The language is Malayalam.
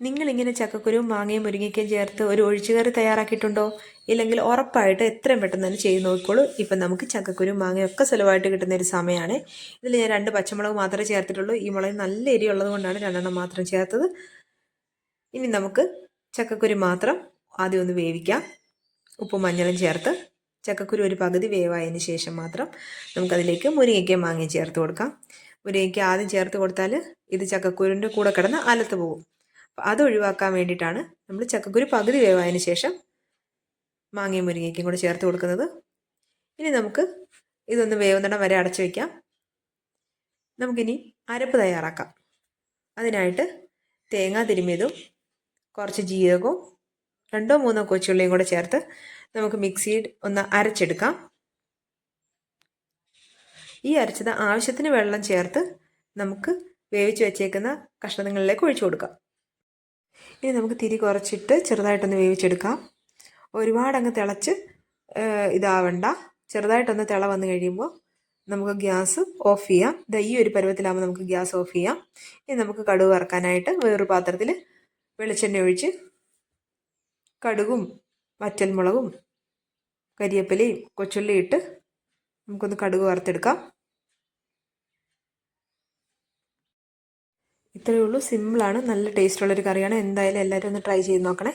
നിങ്ങളിങ്ങനെ ചക്കക്കുരുവും മാങ്ങയും മുരിങ്ങയ്ക്കും ചേർത്ത് ഒരു ഒഴിച്ചുകറി തയ്യാറാക്കിയിട്ടുണ്ടോ? ഇല്ലെങ്കിൽ ഉറപ്പായിട്ട് എത്രയും പെട്ടെന്ന് തന്നെ ചെയ്ത് നോക്കിക്കോളൂ. ഇപ്പം നമുക്ക് ചക്കക്കുരുവും മാങ്ങയും ഒക്കെ സുലഭമായിട്ട് കിട്ടുന്ന ഒരു സമയമാണ്. ഇതിൽ ഞാൻ രണ്ട് പച്ചമുളക് മാത്രമേ ചേർത്തിട്ടുള്ളൂ. ഈ മുളക് നല്ല എരി ഉള്ളത് കൊണ്ടാണ് രണ്ടെണ്ണം മാത്രം ചേർത്തത്. ഇനി നമുക്ക് ചക്കക്കുരു മാത്രം ആദ്യം ഒന്ന് വേവിക്കാം. ഉപ്പും മഞ്ഞളും ചേർത്ത് ചക്കക്കുരു ഒരു പകുതി വേവായതിന് ശേഷം മാത്രം നമുക്കതിലേക്ക് മുരിങ്ങയ്ക്കും മാങ്ങയും ചേർത്ത് കൊടുക്കാം. മുരിങ്ങയ്ക്ക ആദ്യം ചേർത്ത് കൊടുത്താൽ ഇത് ചക്കക്കുരുവിന്റെ കൂടെ കിടന്ന് അലത്ത് പോകും. അത് ഒഴിവാക്കാൻ വേണ്ടിയിട്ടാണ് നമ്മൾ ചക്കക്കുരു പകുതി വേവായതിന് ശേഷം മാങ്ങയും മുരിങ്ങയ്ക്കും കൂടെ ചേർത്ത് കൊടുക്കുന്നത്. ഇനി നമുക്ക് ഇതൊന്ന് വേവുന്നിടം വരെ അടച്ചു വയ്ക്കാം നമുക്കിനി അരപ്പ് തയ്യാറാക്കാം. അതിനായിട്ട് തേങ്ങ തിരുമ്മിയതും കുറച്ച് ജീരകവും രണ്ടോ മൂന്നോ കൊച്ചുള്ളിയും കൂടെ ചേർത്ത് നമുക്ക് മിക്സിയിൽ ഒന്ന് അരച്ചെടുക്കാം. ഈ അരച്ചത് ആവശ്യത്തിന് വെള്ളം ചേർത്ത് നമുക്ക് വേവിച്ച് വെച്ചേക്കുന്ന കഷ്ണങ്ങളിലേക്ക് ഒഴിച്ചു കൊടുക്കാം. ഇനി നമുക്ക് തിരി കുറച്ചിട്ട് ചെറുതായിട്ടൊന്ന് വേവിച്ചെടുക്കാം. ഒരുപാട് അങ്ങ് തിളച്ച് ഇതാവണ്ട. ചെറുതായിട്ടൊന്ന് തിള വന്നു കഴിയുമ്പോൾ നമുക്ക് ഗ്യാസ് ഓഫ് ചെയ്യാം. ഇതാ ഈ ഒരു പരുവത്തിലാകുമ്പോൾ നമുക്ക് ഗ്യാസ് ഓഫ് ചെയ്യാം. ഇനി നമുക്ക് കടുക് വറക്കാനായിട്ട് വേറൊരു പാത്രത്തിൽ വെളിച്ചെണ്ണ ഒഴിച്ച് കടുകും വറ്റൽമുളകും കരിയേപ്പിലയും കൊച്ചുള്ളിയിട്ട് നമുക്കൊന്ന് കടുക് വറുത്തെടുക്കാം. ഇത്രയേ ഉള്ളൂ. സിമ്പിളാണ് നല്ല ടേസ്റ്റുള്ളൊരു കറിയാണ്. എന്തായാലും എല്ലാവരും ഒന്ന് ട്രൈ ചെയ്ത് നോക്കണേ.